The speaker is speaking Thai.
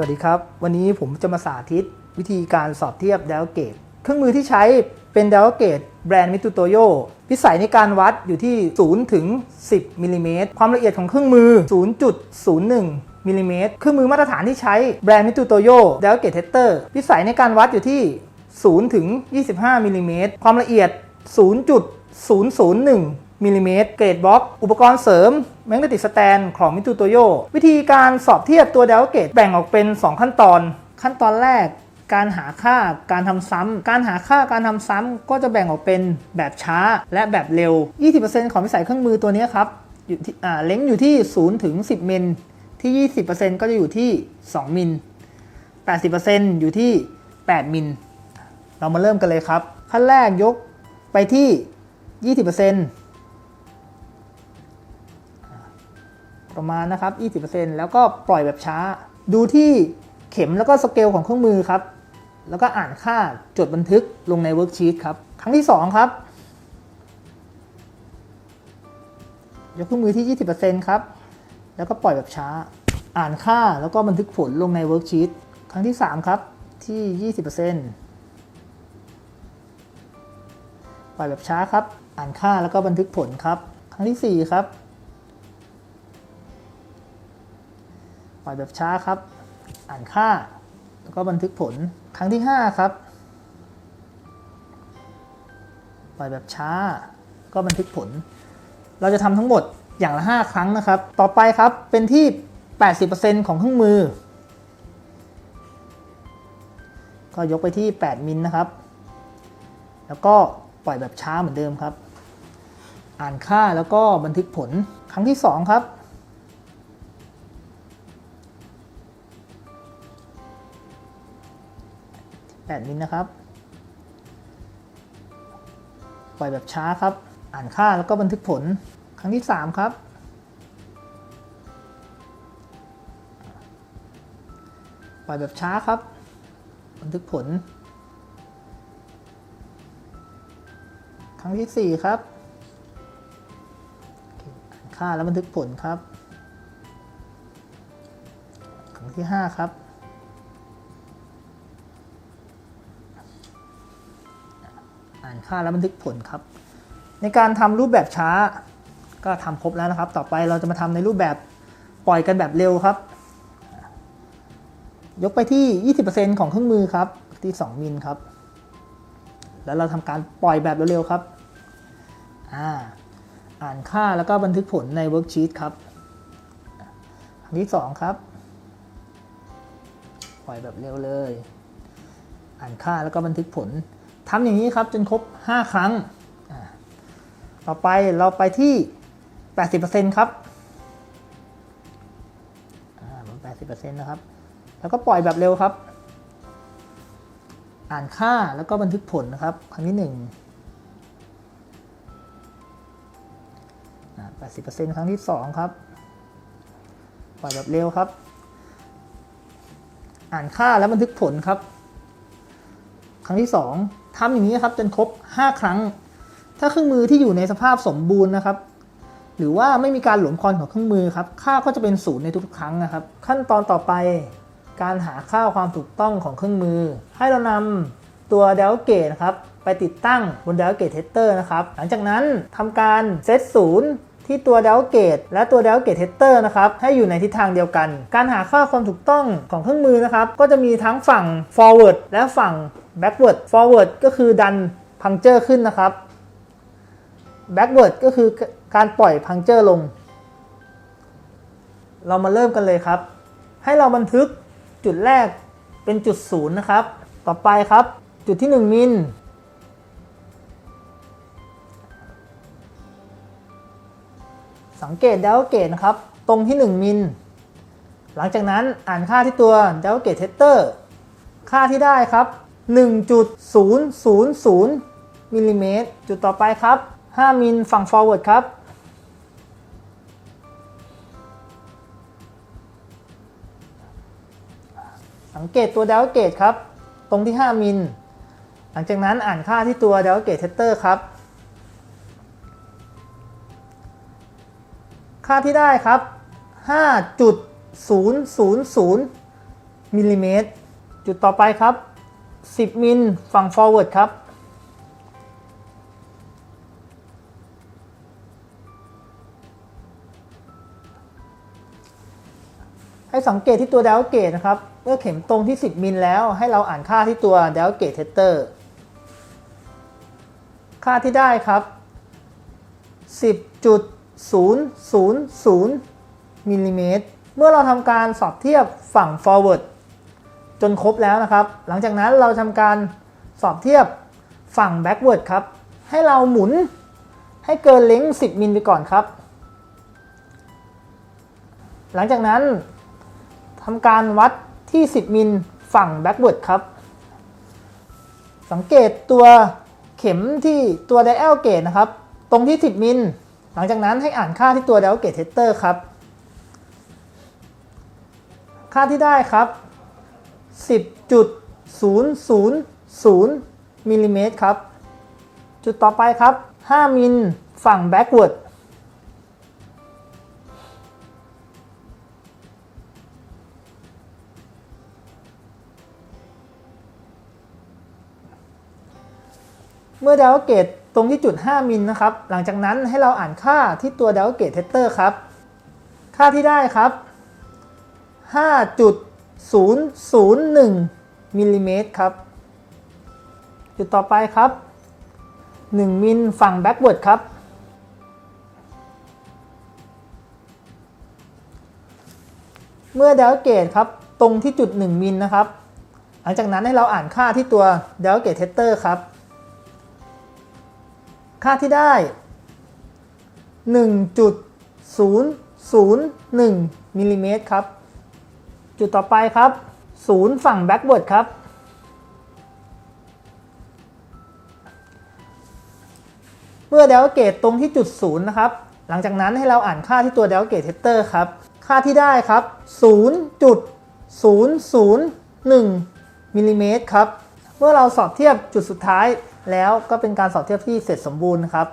วัสดีครับ วันนี้ผมจะมาสาธิตวิธีการสอบเทียบ d ด l เกตเครื่องมือที่ใช้เป็น d ด l เกตแบรนด์มิตูโตโยพิสัยในการวัดอยู่ที่ 0 ถึง 10 มิลลิเมตร ความละเอียดของเครื่องมือ 0.01 มิลลิเมตร เครื่องมือมาตรฐานที่ใช้แบรนด์มิตูโตโย d ด l เกตเทสเตอร์พิสัยในการวัดอยู่ที่ 0 ถึง 25 มิลลิเมตร ความละเอียด 0.001 มิลลิเมตรเกรดบล็อก อุปกรณ์เสริมแมกเนติกสแตนของมิตูโตโยวิธีการสอบเทียบตัวเดลเกตแบ่งออกเป็น 2 ขั้นตอน ขั้นตอนแรกการหาค่าการทำซ้ำการหาค่าการทำซ้ำก็จะแบ่งออกเป็นแบบช้าและแบบเร็ว 20%ของวิสัยเครื่องมือตัวนี้ครับอยู่ที่อ่าเล้งอยู่ที่ 0 ถึง 10 มิลที่ 20%ก็จะอยู่ที่ 2 มิล 80%อยู่ที่ 8 มิล เรามาเริ่มกันเลยครับ ขั้นแรกยกไปที่ 20% ประมาณนะครับ 20%แล้วก็ปล่อยแบบช้า ดูที่เข็มแล้วก็สเกลของเครื่องมือครับ แล้วก็อ่านค่าจดบันทึกลงในเวิร์กชีตครับ ครั้งที่ 2 ครับ ยกเครื่องมือที่ 20%ครับ แล้วก็ปล่อยแบบช้า อ่านค่าแล้วก็บันทึกผลลงในเวิร์กชีตครั้งที่ 3 ครับ ที่ 20%ปล่อยแบบช้าครับ อ่านค่าแล้วก็บันทึกผลครับ ครั้งที่ 4 ครับ ล่อยแบบช้าครับ อ่านค่า แล้วก็บันทึกผล ครั้งที่ 5 ครับ ปล่อยแบบช้า ก็บันทึกผล เราจะทำทั้งหมดอย่างละ 5 ครั้งนะครับ ต่อไปครับ เป็นที่ 80%ของเครื่องมือ ก็ยกไปที่ 8 มิลนะครับ แล้วก็ปล่อยแบบช้าเหมือนเดิมครับ อ่านค่าแล้วก็บันทึกผล ครั้งที่ 2 ครับ 8 มิลนะครับ ปล่อยแบบช้าครับ อ่านค่าแล้วก็บันทึกผล ครั้งที่ 3 ครับ ปล่อยแบบช้าครับ บันทึกผล ครั้งที่ 4 ครับอ่านค่าแล้วบันทึกผลครับ ครั้งที่ 5 ครับ อ่านค่าแล้วบันทึกผลครับ ในการทำรูปแบบช้าก็ทำครบแล้วนะครับ ต่อไปเราจะมาทำในรูปแบบปล่อยกันแบบเร็วครับ ยกไปที่ 20%ของเครื่องมือครับที่ 2 มิลครับ แล้วเราทำการปล่อยแบบเร็วๆครับอ่าอ่านค่าแล้วก็บันทึกผลในเวิร์กชีตครับอันที่ 2 ครับ ปล่อยแบบเร็วเลย อ่านค่าแล้วก็บันทึกผล ทำอย่างนี้ครับจนครบ 5 ครั้ง ต่อไปเราไปที่ 80%ครับอ่า80%นะครับ แล้วก็ปล่อยแบบเร็วครับ อ่านค่าแล้วก็บันทึกผลนะครับ ครั้งที่1อ่า80%ครั้งที่ 2 ครับ ปล่อยแบบเร็วครับ อ่านค่าแล้วบันทึกผลครับ ครั้งที่ 2 ทำอย่างนี้ครับจนครบ 5 ครั้ง ถ้าเครื่องมือที่อยู่ในสภาพสมบูรณ์นะครับ หรือว่าไม่มีการหลวมคอนของเครื่องมือครับ ค่าก็จะเป็นศูนย์ในทุกๆครั้งนะครับ ขั้นตอนต่อไปการหาค่าความถูกต้องของเครื่องมือ ให้เรานำตัว d e l g a t e นะครับไปติดตั้งบน d e l g a t e Tester นะครับ หลังจากนั้นทำการเซตศูนย์ที่ตัว d e l g a t e และตัว d e l g a t e Tester นะครับให้อยู่ในทิศทางเดียวกัน การหาค่าความถูกต้องของเครื่องมือนะครับ ก็จะมีทั้งฝั่ง forward และฝั่ง backward forward ก็คือดันพังเจอร์ขึ้นนะครับ backward ก็คือการปล่อยพังเจอร์ลง เรามาเริ่มกันเลยครับ ให้เราบันทึกจุดแรกเป็นจุดศูนย์นะครับ ต่อไปครับ จุดที่ 1 มิลสังเกตดาวเกตนะครับ ตรงที่ 1 มิล หลังจากนั้นอ่านค่าที่ตัวดาวเกตเทสเตอร์ ค่าที่ได้ครับ 1.000มิลลิเมตรจุดต่อไปครับ 5 มิลฝั่ง forward ครับ สังเกตตัว d e l g a t e ครับ ตรงที่ 5 มิล หลังจากนั้นอ่านค่าที่ตัว d e l g a t e Tester ครับ ค่าที่ได้ครับ 5.000มิลลิเมตรจุดต่อไปครับ 10 มิลฝั่ง forward ครับ ให้สังเกตที่ตัว d e l g a t e นะครับ เมื่อเข็มตรงที่ 10 มิลแล้ว ให้เราอ่านค่าที่ตัว d e l g a t e tester ค่าที่ได้ครับ 10.000มิลลิเมตร เมื่อเราทำการสอบเทียบฝั่ง forward จนครบแล้วนะครับ หลังจากนั้นเราทำการสอบเทียบฝั่ง backward ครับ ให้เราหมุนให้เกินเล้ง 10 มิลไปก่อนครับ หลังจากนั้นทำการวัดที่ 10 มิลฝั่ง backward ครับ สังเกตตัวเข็มที่ตัว dial gauge นะครับ ตรงที่ 10 มิล หลังจากนั้นให้อ่านค่าที่ตัว dial gauge tester ครับ ค่าที่ได้ครับ 10.000มิลลิเมตรครับ จุดต่อไปครับ 5 มิลฝั่ง backward เมื่อ d e l g a t e ตรงที่จุด 5 มิลนะครับ หลังจากนั้นให้เราอ่านค่าที่ตัว d e l g a t e tester ครับ ค่าที่ได้ครับ 001มิลลิเมตรครับ จุดต่อไปครับ 1 มิลฝั่ง backward ครับ เมื่อ d e l g a t e ครับ ตรงที่จุด 1 มิลนะครับ หลังจากนั้นให้เราอ่านค่าที่ตัว d e l g a t e tester ครับ ค่าที่ได้ 1.001มิลลิเมตรครับ จุดต่อไปครับ0ฝั่ง backward ครับ เมื่อ d e l g a t e ตรงที่จุด0นย์นะครับ หลังจากนั้นให้เราอ่านค่าที่ตัว d e l g a t e tester ครับ ค่าที่ได้ครับ0.001มิลลิเมตรครับ เมื่อเราสอบเทียบจุดสุดท้ายแล้วก็เป็นการสอบเทียบที่เสร็จสมบูรณ์ครับ